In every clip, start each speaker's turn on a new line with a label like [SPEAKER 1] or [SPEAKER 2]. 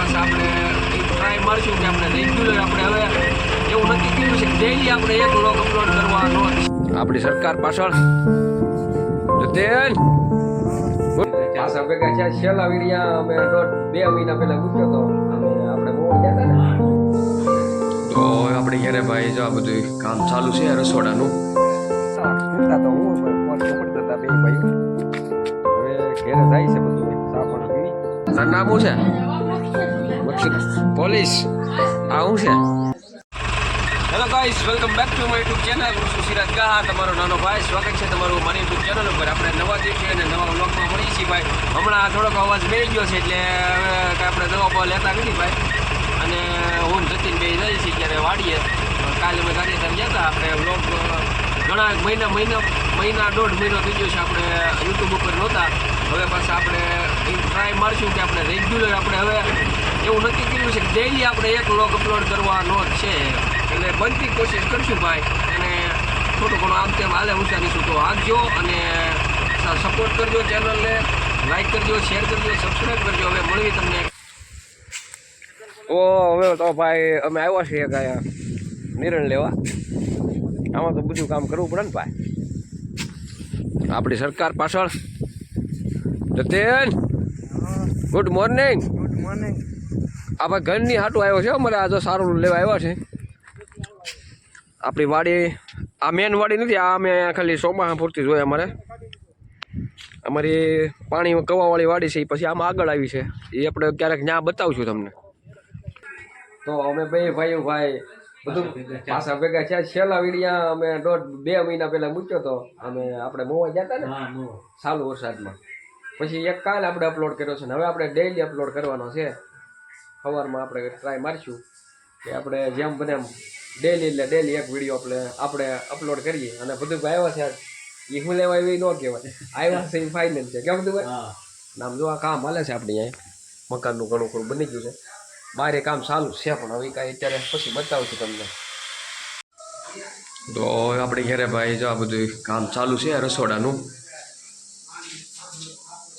[SPEAKER 1] પાછા આપણે ટ્રાય મારશું કે આપણે રેગ્યુલર આપણે હવે એવું નક્કી કર્યું છે કે ડેઈલી આપણે એક વ્લોગ અપલોડ કરવાનો આપણી સરકાર પાછળ. જતેન! પાછા ભેગા છે છેલ્લા વીડિયા અમે બે મહિના પહેલા મૂક્યો હતો આપણે બહુ તો આપણે ઘરે ભાઈ જો આ બધું કામ ચાલુ છે રસોડાનું.
[SPEAKER 2] તો હું બે હવે ઘેરે જાય છે બધું ચા પાણી પીવી
[SPEAKER 1] તારું નામ છે? પોલીસ, આવું છે? Hello guys welcome back to my YouTube channel હું છું સિરાજ ગાહા, તમારો નાનો ભાઈ. સ્વાગત છે તમારું મારી યુટ્યુબ ચેનલ ઉપર. આપણે નવા દિવસે અને નવા વ્લોગમાં મળીએ છીએ ભાઈ. હમણાં થોડોક અવાજ બેસી ગયો છે એટલે હવે આપણે દવા બવા લેતા નથી ભાઈ. અને હું જતીન બે જઈએ છીએ ત્યારે વાડીએ. કાલે અમે ગાડી ગયા હતા. આપણે વ્લોગ ઘણા મહિના મહિના મહિના દોઢ મહિનો થઈ ગયો છે આપણે યુટ્યુબ ઉપર નહોતા. હવે પાછા આપણે ટ્રાય મારશું કે આપણે રેગ્યુલર આપણે હવે એવું નક્કી કર્યું છે કે ડેઈલી આપણે એક લોક અપલોડ કરવાનો જ છે. એટલે બનતી કોશિશ કરશું ભાઈ. અને થોડું ઘણું આમ તેમ હાલે ઉછારીશું તો આગજો અને સપોર્ટ કરજો ચેનલને લાઈક કરજો શેર કરજો સબસ્ક્રાઈબ કરજો. હવે મળવી તમને ઓ, હવે તો ભાઈ અમે આવ્યા છીએ કાંઈ નિર્ણય લેવા. આમાં તો બધું કામ કરવું પડે ને ભાઈ. આપણી સરકાર પાછળ જતેન ગુડ મોર્નિંગ
[SPEAKER 2] ગુડ મોર્નિંગ
[SPEAKER 1] આ ઘરની હાટું આવ્યો છે અમારે આ તો સારું લેવા આવ્યા છે. આપણી વાડી આ મેન વાડી નથી આ અમે અહીંયા ખાલી ચોમાસા પૂરતી જોઈએ અમારે. અમારી પાણી કવાવાળી વાડી છે એ પછી આમાં આગળ આવી છે. એ આપણે ક્યારેક ત્યાં બતાવશું તમને. તો અમે ભાઈ ભાઈ ભાઈ બધું પાછા ભેગા છે છેલ્લા વીડિયા અમે દોઢ બે મહિના પહેલા મૂક્યો હતો અમે આપણે મોવા જતા ને? ચાલુ વરસાદમાં. પછી એક કાલ આપણે અપલોડ કર્યો છે ને હવે આપણે ડેઈલી અપલોડ કરવાનો છે. સવારમાં આપણે ટ્રાય મારશું કે આપણે જેમ બને એમ ડેલી એટલે ડેલી એક વીડિયો આપણે આપણે અપલોડ કરીએ. અને બધું ભાઈ આવ્યા છે એ હું લેવા એવી ન કહેવાય. આવ્યા છે એ ફાઇનલ છે. કેમ બધું ભાઈ? નામ જો આ કામ હાલે છે આપણે અહીંયા. મકાનનું ઘણું ખરું બની ગયું છે. બારે કામ ચાલુ છે પણ હવે કાંઈ અત્યારે પછી બતાવું છું તમને. તો આપણે ઘરે ભાઈ જો આ બધું કામ ચાલુ છે રસોડાનું.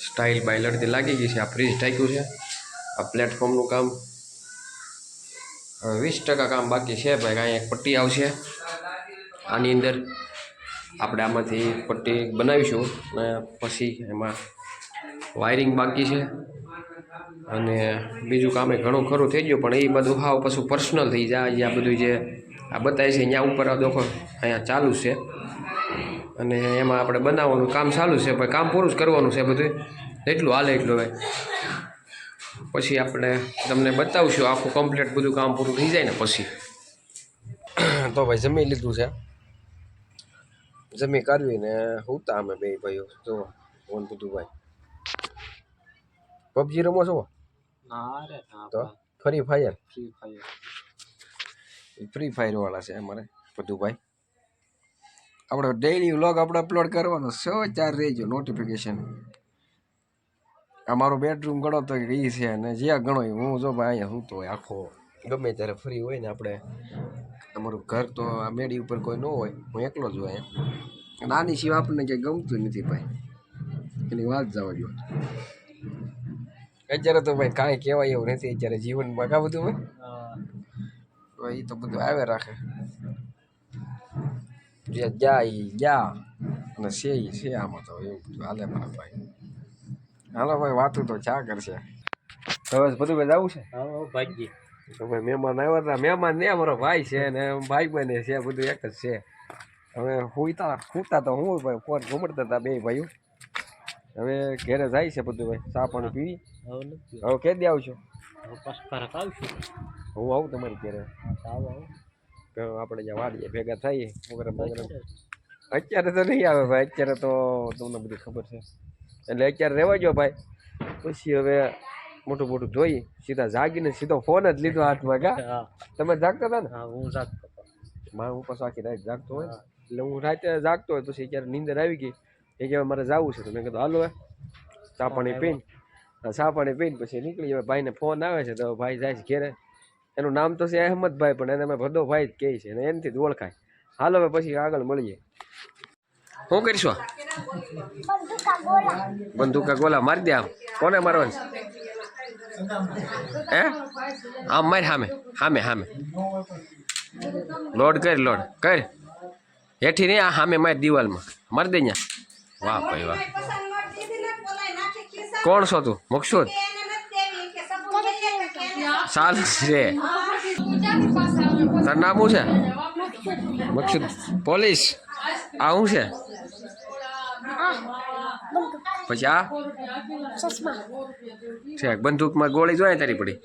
[SPEAKER 1] સ્ટાઇલ બાયલરથી લાગી ગઈ છે. આ ફ્રીજ ઢાંક્યું છે. આ પ્લેટફોર્મનું કામ વીસ ટકા કામ બાકી છે ભાઈ. અહીંયા એક પટ્ટી આવશે. આની અંદર આપણે આમાંથી પટ્ટી બનાવીશું અને પછી એમાં વાયરિંગ બાકી છે. અને બીજું કામે ઘણું ખરું થઈ ગયું, પણ એ બધું હાવ પાછું પર્સનલ થઈ જાય. આ બધું જે આ બતાવે છે, અહીંયા ઉપર આ દેખો, અહીંયા ચાલુ છે. અને એમાં આપણે બનાવવાનું કામ ચાલુ છે ભાઈ કામ પૂરું જ કરવાનું છે બધું. એટલું હાલે એટલું ભાઈ પછી આપણે તમને બતાવશું આખું કમ્પ્લીટ બધું કામ પૂરું થઈ જાય ને પછી. તો ભાઈ જમી લીધું છે? જમી કરવીને હુતા અમે બે ભાઈઓ. જો ફોન બધું ભાઈ. પબજી રમો છો?
[SPEAKER 2] ના રે ના
[SPEAKER 1] તો Free Fire
[SPEAKER 2] Free Fire
[SPEAKER 1] Free Fire વાળા છે અમારે બધું ભાઈ. આપણે ડેઈલી વ્લોગ આપણે અપલોડ કરવાનો સો ચાર રહેજો નોટિફિકેશન અમારો બેડરૂમ ગણો તો એ છે અને જ્યાં ગણો હું જો ભાઈ અહીંયા સૂતો હોય આખો ગમે ત્યારે ફ્રી હોય ને આપણે અમારું ઘર તો આ મેડી ઉપર કોઈ ન હોય હું એકલો જ હોય અને આની સિવાય આપણને ક્યાંય ગમતું નથી ભાઈ. એની વાત જવા દો. અત્યારે તો ભાઈ કાંઈ કહેવાય એવું નથી અત્યારે જીવનમાં કાં બધું હોય. એ તો બધું આવે રાખે. જે જાય ઈ ગયા અને છે એ છે આમાં તો એવું બધું હાલે મારા ભાઈ હાલો ભાઈ વાતું તો ચા કરશે હવે બધું ભાઈ જવું છે
[SPEAKER 2] ભાગી
[SPEAKER 1] તો ભાઈ મહેમાન આવ્યા હતા મહેમાન ને અમારો ભાઈ છે ને ભાઈ બને છે બધું એક જ છે હવે હુતા તો હું ભાઈ ફોન ઘૂમડતા હતા બે ભાઈઓ હવે ઘરે જાય છે બધું ભાઈ ચા પાણી પીવી
[SPEAKER 2] હવે
[SPEAKER 1] કે દે આવશું હું આવું તમારી ઘેરે
[SPEAKER 2] આવો આવો
[SPEAKER 1] તો આપણે જ્યાં વાડીએ ભેગા થઈએ વગેરે વગેરે અત્યારે તો નહીં આવે ભાઈ અત્યારે તો તમને બધી ખબર છે. એટલે અત્યારે રહેવા જો ભાઈ. પછી હવે મોટું મોટું જોઈ સીધા જાગીને સીધો ફોન જ લીધો હાથમાં કા? તમે જાગતા હતા ને?
[SPEAKER 2] હું જાગતો હતો.
[SPEAKER 1] મારે હું પાછો આખી રાત જાગતો હોય એટલે હું રાતે જાગતો હોય પછી અત્યારે નીંદર આવી ગઈ. એ કહેવાય હવે મારે જવું છે. તો મેં કીધું હાલો ચા પાણી પીને ચા પાણી પીને પછી નીકળી હવે ભાઈને ફોન આવે છે તો ભાઈ જાય છે ઘેરે. એનું નામ તો છે અહેમદભાઈ, પણ એને અમે ભદોભાઈ જ કહે છે અને એનથી જ ઓળખાય. હાલો હવે પછી આગળ મળીએ. શું કરીશું? બંદૂકા ગોલા મારી દે આમ. કોને મારવાનું? હે? આમ મારી સામે સામે સામે લોડ કર લોડ કર. હેઠી નહીં આ સામે મારી દિવાલમાં. મારી દે ન્યા. વાહ ભાઈ વાહ. કોણ છો તું? મકસૂદ સાલ છે. તારું નામ શું છે? મકસૂદ. પોલીસ. આ શું છે? પછી આ? બંદૂકમાં ગોળી જોઈએ તારી પડી?